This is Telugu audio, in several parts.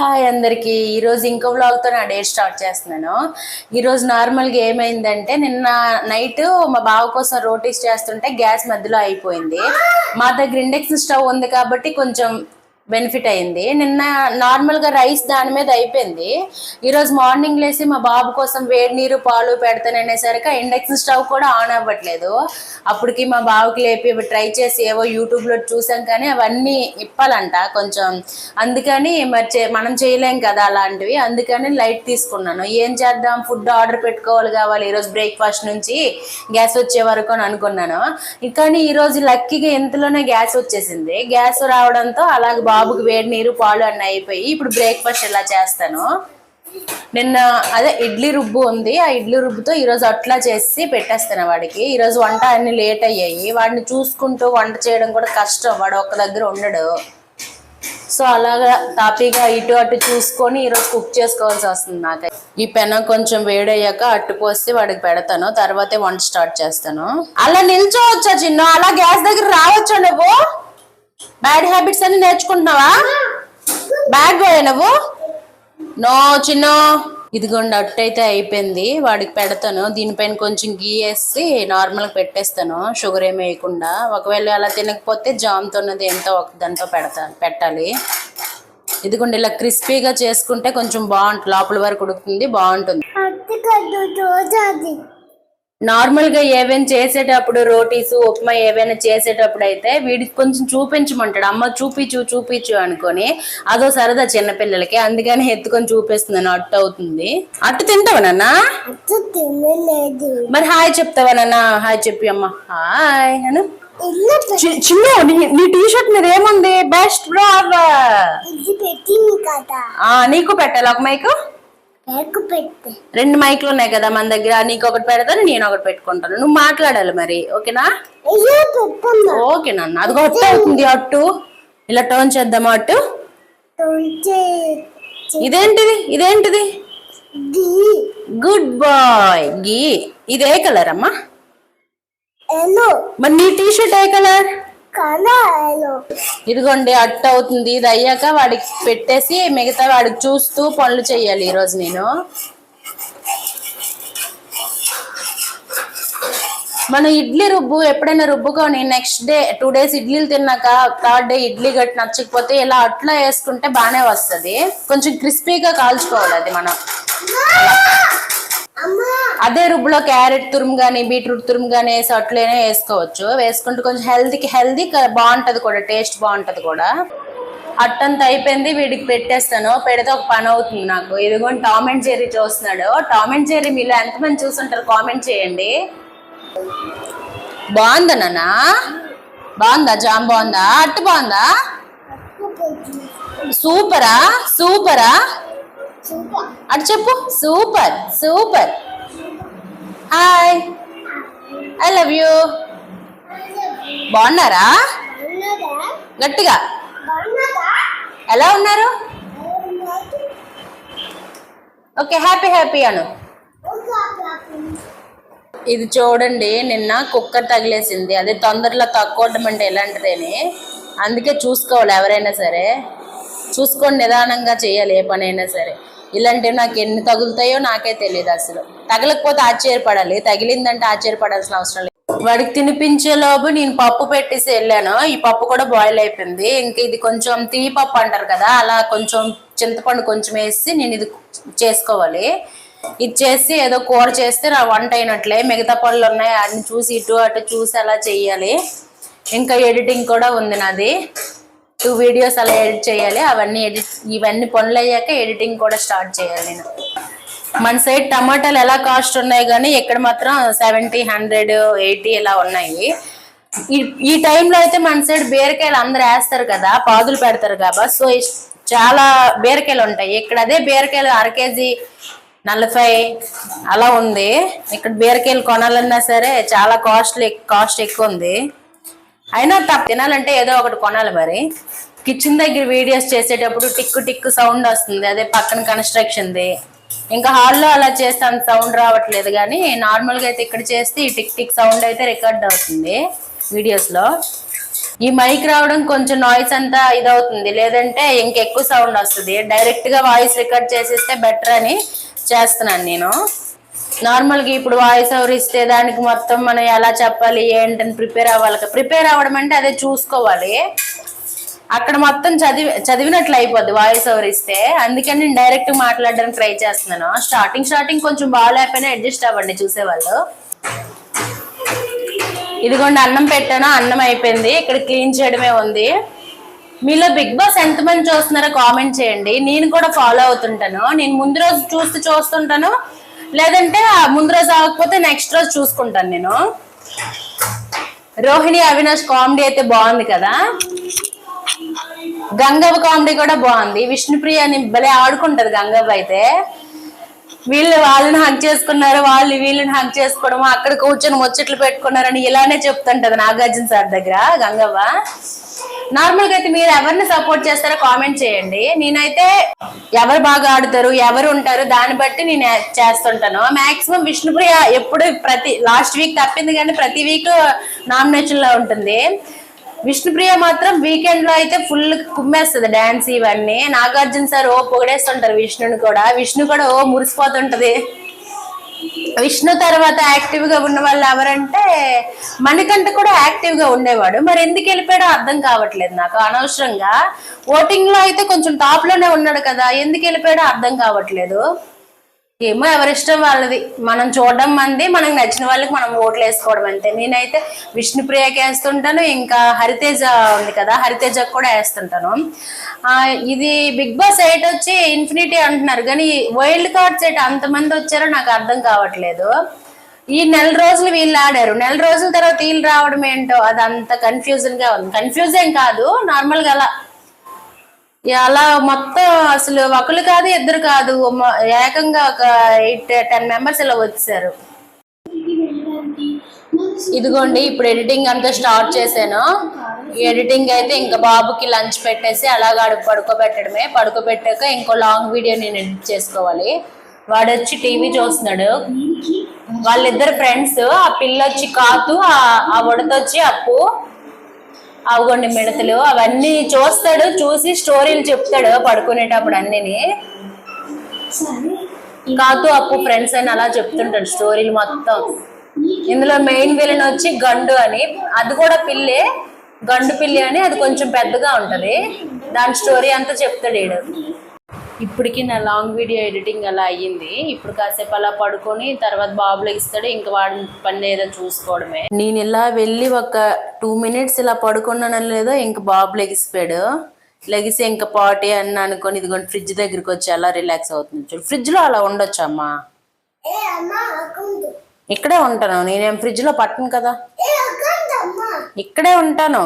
హాయ్ అందరికి. ఈరోజు ఇంకో వ్లాగ్తో నా డే స్టార్ట్ చేస్తున్నాను. ఈరోజు నార్మల్గా ఏమైందంటే నిన్న నైట్ మా బావ కోసం రోటీస్ చేస్తుంటే గ్యాస్ మధ్యలో అయిపోయింది. మా దగ్గర ఇండక్షన్ స్టవ్ ఉంది కాబట్టి కొంచెం బెనిఫిట్ అయింది. నిన్న నార్మల్గా రైస్ దాని మీద అయిపోయింది. ఈరోజు మార్నింగ్ లేసి మా బాబు కోసం వేడి నీరు పాలు పెడతాననేసరికి ఇండక్షన్ స్టవ్ కూడా ఆన్ అవ్వట్లేదు. అప్పటికి మా బాబుకి లేపి ట్రై చేసి ఏవో యూట్యూబ్లో చూసాం కానీ అవన్నీ ఇప్పాలంట కొంచెం. అందుకని మరి మనం చేయలేం కదా అలాంటివి. అందుకని లైట్ తీసుకున్నాను. ఏం చేద్దాం? ఫుడ్ ఆర్డర్ పెట్టుకోవాలి కావాలి ఈరోజు బ్రేక్ఫాస్ట్ నుంచి. గ్యాస్ వచ్చే వరకు అని అనుకున్నాను. కానీ ఈరోజు లక్కీగా ఇంతలోనే గ్యాస్ వచ్చేసింది. గ్యాస్ రావడంతో అలాగే బాబుకి వేడి నీరు పాలు అన్నీ అయిపోయి ఇప్పుడు బ్రేక్ఫాస్ట్ ఎలా చేస్తాను? నిన్న అదే ఇడ్లీ రుబ్బు ఉంది. ఆ ఇడ్లీ రుబ్బుతో ఈరోజు అట్లా చేసి పెట్టేస్తాను వాడికి. ఈరోజు వంట అన్ని లేట్ అయ్యాయి. వాడిని చూసుకుంటూ వంట చేయడం కూడా కష్టం. వాడు ఒక్క దగ్గర ఉండడు. సో అలాగా తాపీగా ఇటు అటు చూసుకొని ఈరోజు కుక్ చేసుకోవాల్సి వస్తుంది నాకు ఈ పెనం కొంచెం వేడయ్యాక అట్టు పోసి వాడికి పెడతాను. తర్వాతే వంట స్టార్ట్ చేస్తాను. అలా నిల్చోవచ్చా చిన్న? అలా గ్యాస్ దగ్గర రావచ్చా నువ్వు? బ్యాడ్ హ్యాబిట్స్ అన్ని నేర్చుకుంటున్నావా? బ్యాడ్ బాయ్ నువ్వు నో చిన్న. ఇదిగోండి అట్టు అయితే అయిపోయింది. వాడికి పెడతాను. దీనిపైన కొంచెం గీ వేసి నార్మల్గా పెట్టేస్తాను. షుగర్ ఏమి వేయకుండా. ఒకవేళ అలా తినకపోతే జామ్తో ఉన్నది ఎంతో ఒక దాంతో పెడతాను పెట్టాలి. ఇదిగోండి ఇలా క్రిస్పీగా చేసుకుంటే కొంచెం బాగుంటుంది. లోపల వరకు ఉడుకుతుంది బాగుంటుంది. నార్మల్గా ఏవైనా చేసేటప్పుడు రోటీస్ ఉప్మా ఏవైనా చేసేటప్పుడు అయితే వీడికి కొంచెం చూపించమంటాడు. అమ్మ చూపించు చూపించు అనుకొని అదో సరదా చిన్నపిల్లలకి అందుకని ఎత్తుకొని చూపిస్తున్నాను అట్టు అవుతుంది. అట్టు తింటావా నాన్న? మరి హాయ్ చెప్తావా నాన్న? హాయ్ చెప్పి అమ్మ. హాయ్ అను చిన్న నీ టీ షర్ట్ మీద ఏముంది బెస్ట్ నీకు పెట్టాలి ఒక మైకు? రెండు మైకులు ఉన్నాయి కదా మన దగ్గర. నీకు ఒకటి పెడతాను నేను ఒకటి పెట్టుకుంటాను. నువ్వు మాట్లాడాలి మరి ఓకేనా? ఓకే నాన్న. అది అట్టు అవుతుంది అట్టు. ఇలా టర్న్ చేద్దామా అట్టు? ఇదేంటిది? ఇదేంటిది? గుడ్ బాయ్ గీ. ఇది కలర్ అమ్మా? మరి నీ టీ షర్ట్ ఏ కలర్ ఇదిగోండి అట్టు అవుతుంది. ఇది అయ్యాక వాడికి పెట్టేసి మిగతా వాడికి చూస్తూ పనులు చేయాలి ఈరోజు నేను. మన ఇడ్లీ రుబ్బు ఎప్పుడైనా రుబ్బుకొని నెక్స్ట్ డే టూ డేస్ ఇడ్లీలు తిన్నాక థర్డ్ డే ఇడ్లీ గట్టి నచ్చకపోతే ఇలా అట్లా వేసుకుంటే బాగానే వస్తుంది. కొంచెం క్రిస్పీగా కాల్చుకోవాలి అది మనం. అదే రుబ్బులో క్యారెట్ తురుము కానీ బీట్రూట్ తురుము కానీ వేసి అట్లనే వేసుకోవచ్చు. వేసుకుంటే కొంచెం హెల్తీకి హెల్తీ బాగుంటది కూడా టేస్ట్ బాగుంటది కూడా. అట్టంతా అయిపోయింది వీడికి పెట్టేస్తాను. పెడితే ఒక పని అవుతుంది నాకు. ఇదిగోండి టామ్ అండ్ జెర్రీ చూస్తున్నాడు. టామ్ అండ్ జెర్రీ మీలో ఎంతమంది చూసుంటారు కామెంట్ చేయండి. బాగుందా నాన్న? బాగుందా? జామ్ బాగుందా? అట్టు బాగుందా? సూపరా? సూపర్. అటు చెప్పు. Super super. Hi I love you బాగున్నారా? గట్టిగా. ఎలా ఉన్నారు? ఓకే హ్యాపీ హ్యాపీ అను. ఇది చూడండి నిన్న కుక్కర్ తగిలేసింది. అదే తొందరలో తక్కువడం అంటే ఎలాంటిదని. అందుకే చూసుకోవాలి ఎవరైనా సరే. చూసుకొని నిదానంగా చేయాలి ఏ పనైనా సరే. ఇలాంటివి నాకు ఎన్ని తగులుతాయో నాకే తెలియదు అసలు. తగలకపోతే ఆశ్చర్యపడాలి. తగిలిందంటే ఆశ్చర్యపడాల్సిన అవసరం లేదు. వాడికి తినిపించే లోపు నేను పప్పు పెట్టేసి వెళ్ళాను. ఈ పప్పు కూడా బాయిల్ అయిపోయింది. ఇంకా ఇది కొంచెం తీ పప్పు అంటారు కదా అలా కొంచెం చింతపండు కొంచెం వేసి నేను ఇది చేసుకోవాలి. ఇది చేసి ఏదో కూర చేస్తే నా వంట అయినట్లే. మిగతా పనులు ఉన్నాయి. అన్ని చూసి ఇటు అటు చూసి అలా చెయ్యాలి. ఇంకా ఎడిటింగ్ కూడా ఉంది నాది. టూ వీడియోస్ అలా ఎడిట్ చేయాలి. అవన్నీ ఎడిట్ ఇవన్నీ పనులు అయ్యాక ఎడిటింగ్ కూడా స్టార్ట్ చేయాలి నేను. మన సైడ్ టమాటాలు ఎలా కాస్ట్ ఉన్నాయి కానీ ఇక్కడ మాత్రం సెవెంటీ హండ్రెడ్ ఎయిటీ ఇలా ఉన్నాయి. ఈ ఈ టైంలో అయితే మన సైడ్ బీరకాయలు అందరు వేస్తారు కదా పాదులు పెడతారు కాబా సో చాలా బీరకాయలు ఉంటాయి. ఇక్కడ అదే బీరకాయలు అర కేజీ నలభై అలా ఉంది. ఇక్కడ బీరకాయలు కొనాలన్నా సరే చాలా కాస్ట్లీ కాస్ట్ ఎక్కువ ఉంది. అయినా తప్ప తినాలంటే ఏదో ఒకటి కొనాలి మరి. కిచెన్ దగ్గర వీడియోస్ చేసేటప్పుడు టిక్కు టిక్కు సౌండ్ వస్తుంది. అదే పక్కన కన్స్ట్రక్షన్ది ఇంకా హాల్లో అలా చేస్తే అంత సౌండ్ రావట్లేదు కానీ నార్మల్గా అయితే ఇక్కడ చేస్తే ఈ టిక్ టిక్ సౌండ్ అయితే రికార్డ్ అవుతుంది వీడియోస్లో ఈ మైక్ రావడం కొంచెం నాయిస్ అంతా ఇదవుతుంది. లేదంటే ఇంకెక్కువ సౌండ్ వస్తుంది. డైరెక్ట్గా వాయిస్ రికార్డ్ చేసేస్తే బెటర్ అని చేస్తున్నాను నేను. నార్మల్గా ఇప్పుడు వాయిస్ ఓవర్ ఇస్తే దానికి మొత్తం మనం ఎలా చెప్పాలి ఏంటని ప్రిపేర్ అవ్వాలి. ప్రిపేర్ అవ్వడం అంటే అదే చూసుకోవాలి. అక్కడ మొత్తం చదివి చదివినట్లు అయిపోద్ది వాయిస్ ఓవర్ ఇస్తే. అందుకని నేను డైరెక్ట్ మాట్లాడడానికి ట్రై చేస్తున్నాను. స్టార్టింగ్ స్టార్టింగ్ కొంచెం బాగాలేకపోయినా అడ్జస్ట్ అవ్వండి చూసేవాళ్ళు. ఇదిగోండి అన్నం పెట్టాను అన్నం అయిపోయింది. ఇక్కడ క్లీన్ చేయడమే ఉంది. మీలో బిగ్ బాస్ ఎంతమంది చూస్తున్నారో కామెంట్ చేయండి. నేను కూడా ఫాలో అవుతుంటాను. నేను ముందు రోజు చూస్తూ చూస్తుంటాను. లేదంటే ముందు రోజు అవ్వకపోతే నెక్స్ట్ రోజు చూసుకుంటాను నేను. రోహిణి అవినాష్ కామెడీ అయితే బాగుంది కదా? గంగవ్వ కామెడీ కూడా బాగుంది. విష్ణుప్రియ అని భలే ఆడుకుంటది గంగవ్వ అయితే. వీళ్ళు వాళ్ళని హక్ చేసుకున్నారు వాళ్ళు వీళ్ళని హక్ చేసుకోవడం అక్కడ కూర్చొని ముచ్చట్లు పెట్టుకున్నారని ఇలానే చెప్తుంటది నాగార్జున సార్ దగ్గర గంగవ్వ. నార్మల్గా అయితే మీరు ఎవరిని సపోర్ట్ చేస్తారో కామెంట్ చేయండి. నేనైతే ఎవరు బాగా ఆడుతారు ఎవరు ఉంటారు దాన్ని బట్టి నేను చేస్తుంటాను. మాక్సిమం విష్ణుప్రియ ఎప్పుడు ప్రతి లాస్ట్ వీక్ తప్పింది కానీ ప్రతి వీక్ నామినేషన్లో ఉంటుంది. విష్ణుప్రియ మాత్రం వీకెండ్లో అయితే ఫుల్ కుమ్మేస్తుంది డాన్స్ ఇవన్నీ. నాగార్జున సార్ ఓ పొగడేస్తుంటారు విష్ణుని కూడా. విష్ణు కూడా ఓ మురిసిపోతుంటది. విష్ణు తర్వాత యాక్టివ్గా ఉన్న వాళ్ళు ఎవరంటే మణికంఠ కూడా యాక్టివ్గా ఉండేవాడు. మరి ఎందుకు వెళ్ళిపోయాడో అర్థం కావట్లేదు నాకు అనవసరంగా. ఓటింగ్లో అయితే కొంచెం టాప్లోనే ఉన్నాడు కదా. ఎందుకు వెళ్ళిపోయాడో అర్థం కావట్లేదు. ఏమో ఎవరిష్టం వాళ్ళది. మనం చూడడం మంది మనకు నచ్చిన వాళ్ళకి మనం ఓట్లు వేసుకోవడం అంతే. నేనైతే విష్ణుప్రియకి వేస్తుంటాను ఇంకా హరితేజ ఉంది కదా హరితేజకు కూడా వేస్తుంటాను. ఇది బిగ్ బాస్ ఎయిట్ వచ్చి ఇన్ఫినిటీ అంటున్నారు కానీ వైల్డ్ కార్డ్స్ ఎయిట్ అంతమంది వచ్చారో నాకు అర్థం కావట్లేదు. ఈ నెల రోజులు వీళ్ళు ఆడారు. నెల రోజుల తర్వాత వీళ్ళు రావడం ఏంటో అది అంత కన్ఫ్యూజన్గా ఉంది. కన్ఫ్యూజ్ ఏం కాదు నార్మల్గా అలా అలా మొత్తం అసలు ఒకరు కాదు ఇద్దరు కాదు. ఏకంగా ఒక ఎయిట్ టెన్ మెంబర్స్ ఇలా వచ్చారు. ఇదిగోండి ఇప్పుడు ఎడిటింగ్ అంతా స్టార్ట్ చేశాను. ఈ ఎడిటింగ్ అయితే ఇంకా బాబుకి లంచ్ పెట్టేసి అలాగా ఆడు పడుకోబెట్టడమే. పడుకోబెట్టాక ఇంకో లాంగ్ వీడియో నేను ఎడిట్ చేసుకోవాలి. వాడు వచ్చి టీవీ చూస్తున్నాడు. వాళ్ళిద్దరు ఫ్రెండ్స్ ఆ పిల్ల వచ్చి కాతు ఆ- ఆ ఉడతొచ్చి అప్పు. అవగొండి మిడతలు అవన్నీ చూస్తాడు చూసి స్టోరీలు చెప్తాడు పడుకునేటప్పుడు అన్నిని. కాదు అప్పు ఫ్రెండ్స్ అని అలా చెప్తుంటాడు స్టోరీలు మొత్తం. ఇందులో మెయిన్ విలన్ వచ్చి గండు అని. అది కూడా పిల్లే గండు పిల్లి అని అది కొంచెం పెద్దగా ఉంటది. దాని స్టోరీ అంతా చెప్తాడు ఈడు. ఇప్పటికి నా లాంగ్ వీడియో ఎడిటింగ్ అలా అయ్యింది. ఇప్పుడు కాసేపు అలా పడుకొని తర్వాత బాబులు ఇస్తాడు ఇంకా వాడి పని ఏదో చూసుకోవడమే. నేను ఇలా వెళ్ళి ఒక టూ మినిట్స్ ఇలా పడుకున్నానో లేదో ఇంకా బాబు లెగిసిపోయాడు. లెగిసి ఇంకా పాటి అని అనుకొని ఇదిగోండి ఫ్రిడ్జ్ దగ్గరికి వచ్చి అలా రిలాక్స్ అవుతుంది చూడు ఫ్రిడ్జ్లో అలా ఉండొచ్చు అమ్మా ఏ అమ్మ అక్కందు ఇక్కడే ఉంటాను. నేనేం ఫ్రిడ్జ్లో పట్టను కదా. ఇక్కడే ఉంటాను.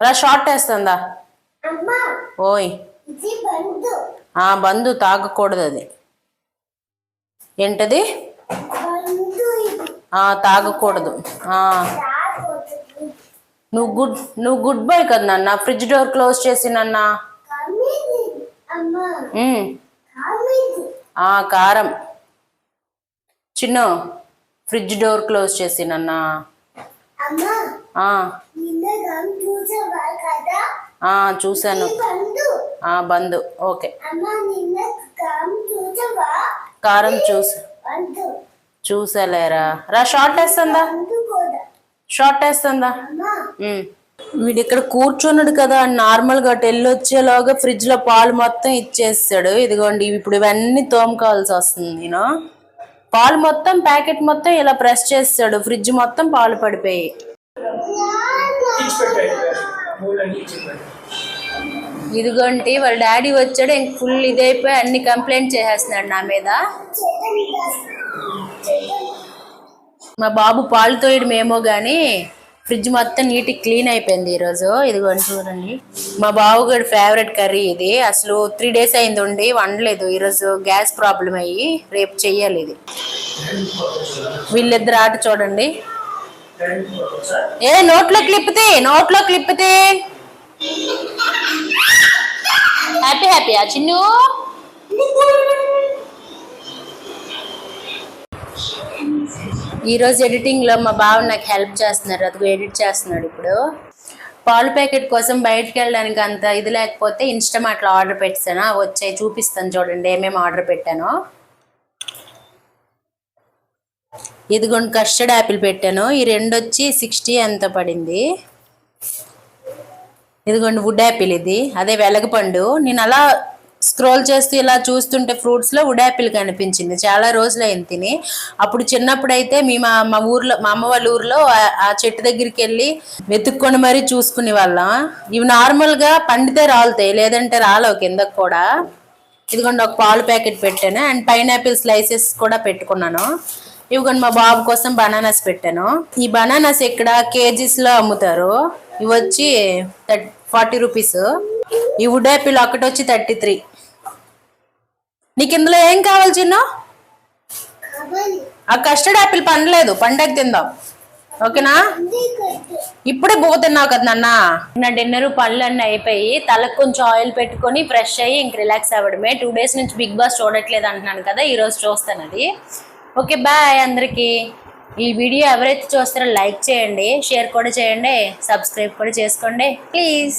అలా షార్ట్ వేస్తుందా అమ్మ ఓయ్. ఆ బంధు తాగకూడదు అది. ఏంటది? తాగకూడదు. నువ్వు గుడ్ నువ్వు గుడ్ బై కదా నాన్న. ఫ్రిడ్జ్ డోర్ క్లోజ్ చేసి నాన్న. కారం. చిన్ను ఫ్రిడ్జ్ డోర్ క్లోజ్ చేసి నాన్న. చూశాను. బంధు బంధు ఓకే. కారం చూసి చూసాలేరా? రా షార్ట్ వేస్తుందా? షార్ట్ వేస్తుందా. వీడు ఇక్కడ కూర్చున్నాడు కదా నార్మల్గా టెల్లు వచ్చేలాగా ఫ్రిడ్జ్లో పాలు మొత్తం ఇచ్చేస్తాడు. ఇదిగోండి ఇప్పుడు ఇవన్నీ తోముకోవాల్సి వస్తుంది నేను పాలు మొత్తం ప్యాకెట్ మొత్తం ఇలా ప్రెస్ చేస్తాడు. ఫ్రిడ్జ్ మొత్తం పాలు పడిపోయి. ఇదిగోండి వాళ్ళ డాడీ వచ్చాడు ఇంక ఫుల్ ఇదైపోయి అన్ని కంప్లైంట్ చేసేస్తున్నాడు నా మీద. మా బాబు పాలు తోయడం ఏమో కానీ ఫ్రిడ్జ్ మొత్తం నీట్ క్లీన్ అయిపోయింది ఈరోజు. ఇదిగోండి చూడండి. మా బాబు గారి ఫేవరెట్ కర్రీ ఇది. అసలు త్రీ డేస్ అయింది ఉండి వండలేదు. ఈరోజు గ్యాస్ ప్రాబ్లం అయ్యి రేపు చెయ్యాలి ఇది. వీళ్ళిద్దరు ఆట చూడండి. ఏ నోట్లో క్లిప్తే నోట్లో క్లిప్తే హ్యాపీ హ్యాపీ ఆ చిన్ను. ఈరోజు ఎడిటింగ్లో మా బావ నాకు హెల్ప్ చేస్తున్నారు అదిగో ఎడిట్ చేస్తున్నాడు ఇప్పుడు. పాలు ప్యాకెట్ కోసం బయటకు వెళ్ళడానికి అంత ఇది లేకపోతే ఇన్స్టమాట్లో ఆర్డర్ పెట్టాను. వచ్చాయి చూపిస్తాను చూడండి ఏమేమి ఆర్డర్ పెట్టానో. ఇదిగోండి కస్టర్డ్ యాపిల్ పెట్టాను. ఈ రెండు వచ్చి సిక్స్టీ ఎంత పడింది. ఇదిగోండి వుడ్ యాపిల్ ఇది. అదే వెలగపండు. నేను అలా స్క్రోల్ చేస్తూ ఇలా చూస్తుంటే ఫ్రూట్స్లో వుడ్ యాపిల్ కనిపించింది. చాలా రోజులు అయింది తిని. అప్పుడు చిన్నప్పుడు అయితే మీ మా మా ఊర్లో మా అమ్మ వాళ్ళ ఊర్లో ఆ- చెట్టు దగ్గరికి వెళ్ళి వెతుక్కొని మరీ చూసుకునే వాళ్ళం. ఇవి నార్మల్గా పండితే రాలుతాయి. లేదంటే రాలవు కిందకు కూడా. ఇదిగోండి ఒక పాలు ప్యాకెట్ పెట్టాను. అండ్ పైనాపిల్ స్లైసెస్ కూడా పెట్టుకున్నాను. ఇవిగోండి మా బాబు కోసం బనానాస్ పెట్టాను. ఈ బనానాస్ ఇక్కడ కేజీస్లో అమ్ముతారు? ఇవి వచ్చి ఫార్టీ రూపీస్. ఈ వుడ్ యాపిల్ ఒకటి వచ్చి థర్టీ త్రీ. నీకు ఇందులో ఏం కావాలి చిన్న? ఆ కస్టర్డ్ యాపిల్ పండలేదు పండగ తిందాం. ఓకేనా? ఇప్పుడే బువ్వ తిన్నావు కదా నాన్న. నా డిన్నర్ పళ్ళు అన్నీ అయిపోయి తలకు కొంచెం ఆయిల్ పెట్టుకొని ఫ్రెష్ అయ్యి ఇంక రిలాక్స్ అవ్వడమే. టూ డేస్ నుంచి బిగ్ బాస్ చూడట్లేదు అంటున్నాను కదా ఈరోజు చూస్తాను అది. ఓకే బాయ్ అందరికీ. ఈ వీడియో ఎవరైతే చూస్తారో లైక్ చేయండి షేర్ కూడా చేయండి సబ్స్క్రైబ్ కూడా చేసుకోండి. ప్లీజ్.